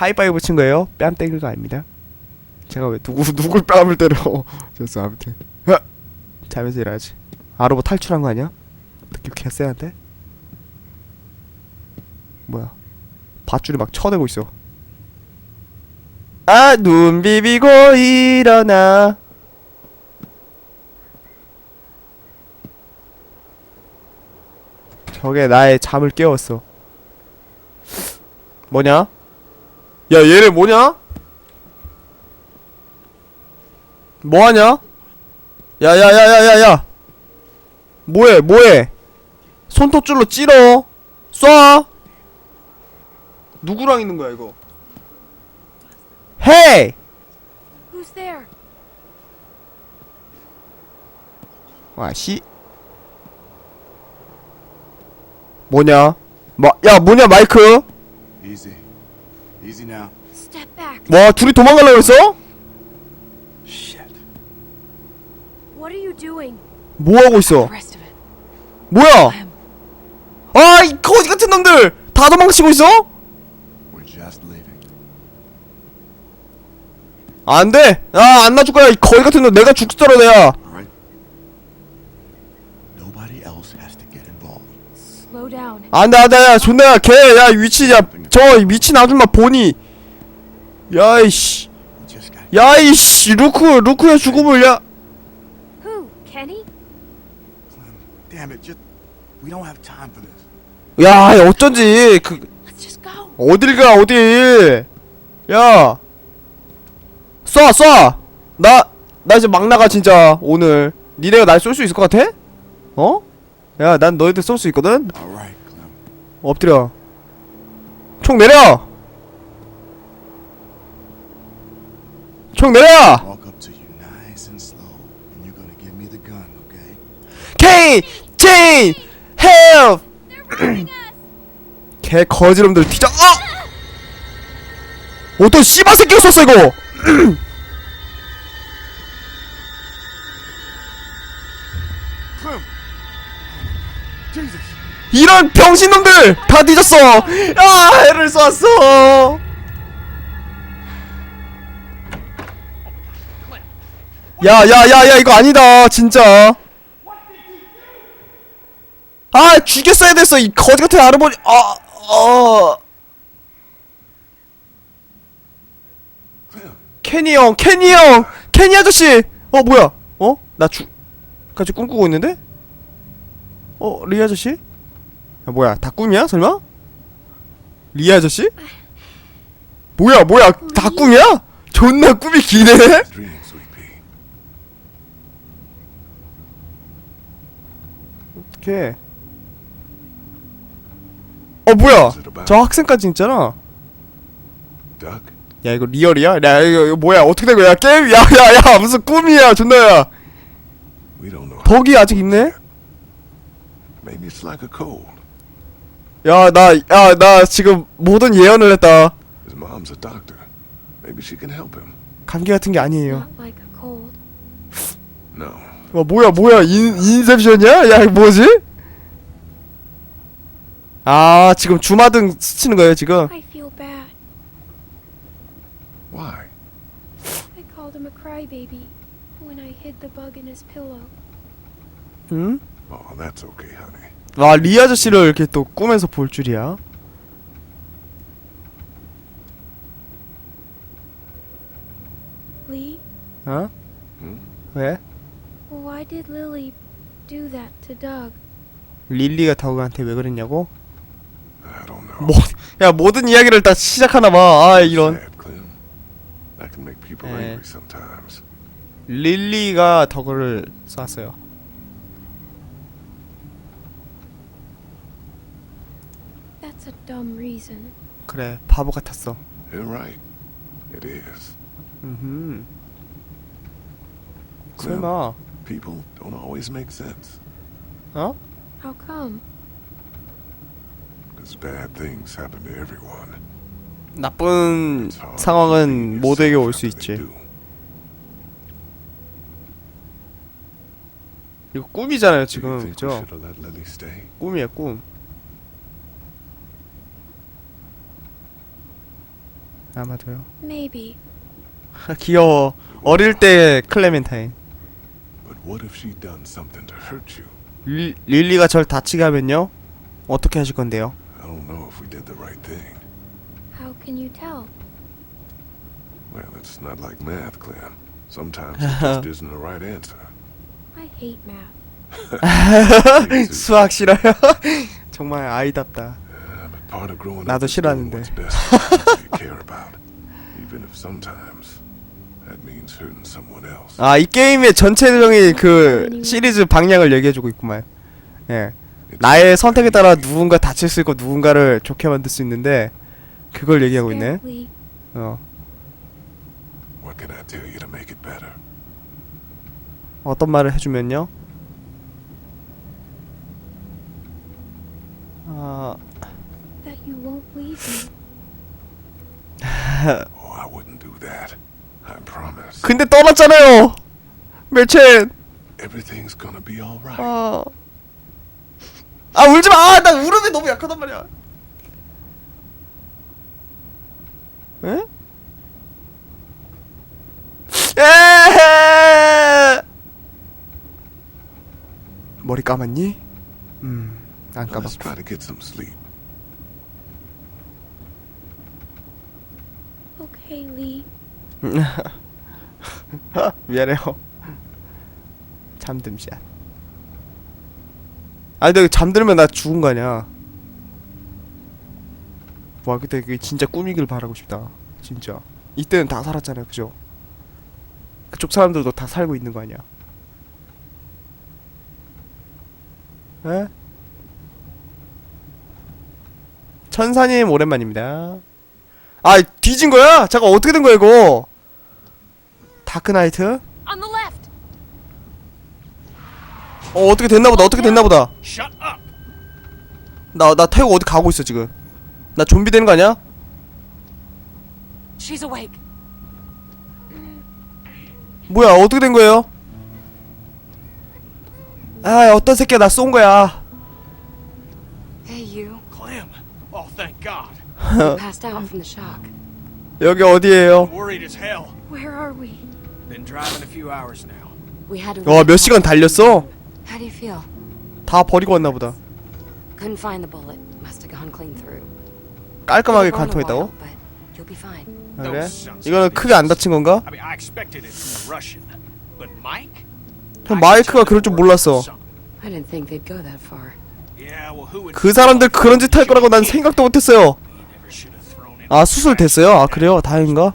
하이파이브 친 거예요? 뺨 때린 거 아닙니다. 제가 왜 누구 누굴 뺨을 때려? 됐어 아무튼. 야! 자면서 일어나지. 아로보 탈출한 거 아니야? 느낌 개쎄한데? 뭐야? 밧줄이 막 쳐대고 있어. 아, 눈 비비고 일어나. 저게 나의 잠을 깨웠어. 뭐냐? 야, 얘네 뭐냐? 뭐하냐? 야야야야야야. 뭐해 뭐해? 손톱줄로 찔러 쏴. 누구랑 있는 거야 이거? 헤이! Who's there? 와씨. 뭐냐? 마 야 뭐냐 마이크? Easy. Easy now. Step back. 와 둘이 도망가려고 했어? Shit. What are you doing? 뭐 하고 있어 The rest of it. 뭐야 I'm 아이 거지 같은 놈들 다 도망치고 있어? We're just leaving. 안 돼 아 안 놔줄 거야 이 거지 같은 놈 내가 죽더라 내야 안돼 안돼 야 존나 걔야 위치 야저 미친 아줌마 보니 야이씨. 야이씨 루크 루크의 죽음을 야. 야, 어쩐지 그. 어딜 가 어딜 야쏴 쏴! 나, 나 이제 막 나가 진짜 오늘 니네가 날 쏠 수 있을 것 같아? 어? 야 난 너희들 쏠 수 있거든? 엎드려 총 내려! 총 내려! Walk up to you nice and slow, and you're gonna give me the gun, okay? 케인! 제인! 헬프! 개 거지놈들 뒤져 어! 어떤 씨발 새끼가 쐈어 이거! 이런 병신놈들 다 뒤졌어. 야, 애를 쐈어. 야, 야, 야, 야, 이거 아니다, 진짜. 아, 죽였어야 됐어, 이 거지 같은 아르머니. 아, 어. Clem. 케니 형, 케니 형, 케니 아저씨. 어, 뭐야? 어? 나 죽, 같이 꿈꾸고 있는데? 어, 리 아저씨? 야, 뭐야? 다 꿈이야? 설마? 리 아저씨? 뭐야, 뭐야? 다 꿈이야? 존나 꿈이 기네. Dream. 어떡해. 어, 뭐야? 저 학생까지 있잖아. Duck. 야, 이거 리얼이야? 야, 이거, 이거 뭐야? 어떻게 된 거야? 게임? 야, 야, 야, 무슨 꿈이야, 존나야. We don't know. 덕이 아직 있네? Maybe it's like a cold. 야, 나, 야, 나 지금 모든 예언을 했다. His mom's a doctor. Maybe she can help him. 감기 같은 게 아니에요. Not like a cold. No. 와, 뭐야, 뭐야, 인, 인셉션이야? 야, 이거 뭐지? 아, 지금 주마등 스치는 거예요, 지금. I feel bad. Why? I called him a crybaby when I hid the bug in his pillow. 응? Oh, that's okay, honey. 와, 리 아저씨를 이렇게 또 꿈에서 볼 줄이야. Lee, 어? Hmm? 왜? why did Lily do that to Doug? 릴리가 다우한테 왜 그랬냐고? I don't know. 뭐, 야, 모든 이야기를 다 시작하나 봐. 아, 이런. Sad, Clem. That can make people Eh. angry sometimes. 릴리가 덕을 쐈어요. That's a dumb reason. 그래, 바보 같았어. You're right. It is. 음. 설마, people don't always make sense. 어? How come? Because bad things happen to everyone. 나쁜 상황은 모두에게 올 수 있지. 이거 꿈이잖아요, 지금. 그죠? 꿈이에요, 꿈. 아마도요. Maybe. 귀여워. 어릴 때 클레멘타인. But what if she done something to hurt you? 릴, 릴리가 절 다치게 하면요? 어떻게 하실 건데요? I don't know if we did the right thing. How can you tell? Well, it's not like math, Clem. Sometimes it just isn't the right answer. I hate math. 수학 싫어요? 정말 아이답다. Uh, part of growing 나도 up is doing 싫어하는데. what's best for the people you care about, even if sometimes that means hurting someone else. 아, 이 게임의 전체적인 그 시리즈 방향을 얘기해주고 있구만. 예. It's 나의 선택에 따라 누군가 다칠 수 있고 누군가를 좋게 만들 수 있는데 그걸 얘기하고 있네. Lee. 어. What can I tell you to make it better? 어떤 말을 해주면요? 아, you won't leave me. Oh, I wouldn't do that. I promise. 근데 떠났잖아요. 멜첸. Everything's gonna be all right. 아, 아 울지 마. 아, 나 울음이 너무 약하단 말이야. 에? 에! 머리 감았니? 음, 안 Now 감았. Let's try to get some sleep. Okay, Lee. 미안해요. 잠듦샷. 아니 근데 잠들면 나 죽은 거 아니야. 와 근데 그게 진짜 꿈이길 바라고 싶다. 진짜. 이때는 다 살았잖아요, 그죠? 그쪽 사람들도 다 살고 있는 거 아니야. 에? 천사님 오랜만입니다. 아 뒤진 거야? 잠깐 어떻게 된 거야 이거? 다크나이트? 어 어떻게 됐나 보다 어떻게 됐나 보다 Shut up! 나나 태우고 어디 가고 있어 지금 나 좀비 되는 거 아니야? 뭐야 어떻게 된 거예요? 아 어떤 새끼야 나쏜 거야 Hey, you. Clem! Oh, thank God. You passed out from the shock. 여기 어디에요? I'm worried as hell. Where are we? Been driving a few hours now. We had to. 와 몇 시간 달렸어? How do you feel? 다 버리고 왔나 보다 Couldn't find the bullet. Must have gone clean through. 깔끔하게 관통했다고? while, but you'll be fine. 아, 그래? 이거는 크게 안 다친 건가? I mean, I expected it from the Russian, but Mike? 형 I 마이크가 그럴 줄 몰랐어 working something. I didn't think they'd go that far. Yeah, well, who would 그 사람들 그런 짓 할 거라고 난 생각도 못했어요 아 수술 됐어요? 아 그래요? 다행인가?